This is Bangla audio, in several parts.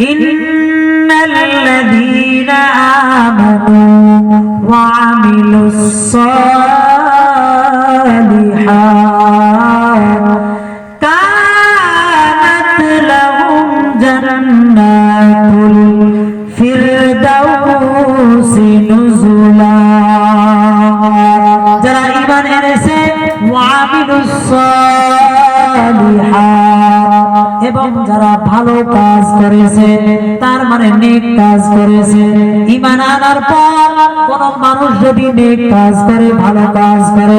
إن الذين آمنوا وعملوا الصالحات كانت لهم جنات الفردوس نزلا ترى إيمان إنسان وعملوا الصالحات এবং যারা ভালো কাজ করেছে তার মানে নেক কাজ করেছে। ইমান আনার পর কোন মানুষ যদি নেক কাজ করে, ভালো কাজ করে,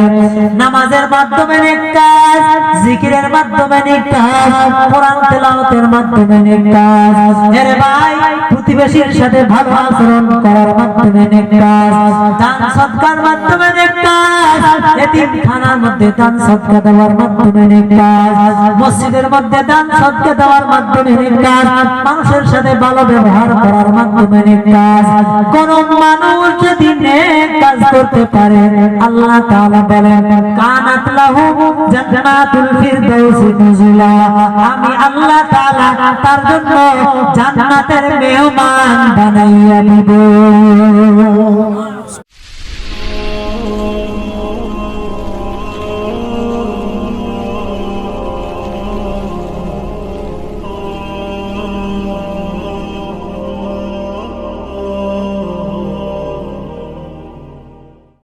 নামাজের মাধ্যমে নেক কাজ, জিকিরের মাধ্যমে নেক কাজ, কোরআন তেলাওয়াতের মাধ্যমে নেক কাজ, এর ভাই, প্রতিবেশীর সাথে ভালো আচরণ করার মাধ্যমে নেক কাজ, দান সৎকার মাধ্যমে নেক কাজ, এতিমখানার মধ্যে দান সৎকা দেওয়ার মাধ্যমে নেক কাজ, মসজিদের মধ্যে দান সৎকা দেওয়ার মাধ্যমে নেক কাজ, মানুষের সাথে ভালো ব্যবহার করার মাধ্যমে নেক কাজ, কোন মানুষ যদি নেক কাজ করতে পারে। আল্লাহ তাআলা বলেন, কানাত লাহু জান্নাতুল ফিরদাউসি নুজুলা। আমি আল্লাহ তাআলা তার জন্য জান্নাতের মেহমান বানাইয়া দিব।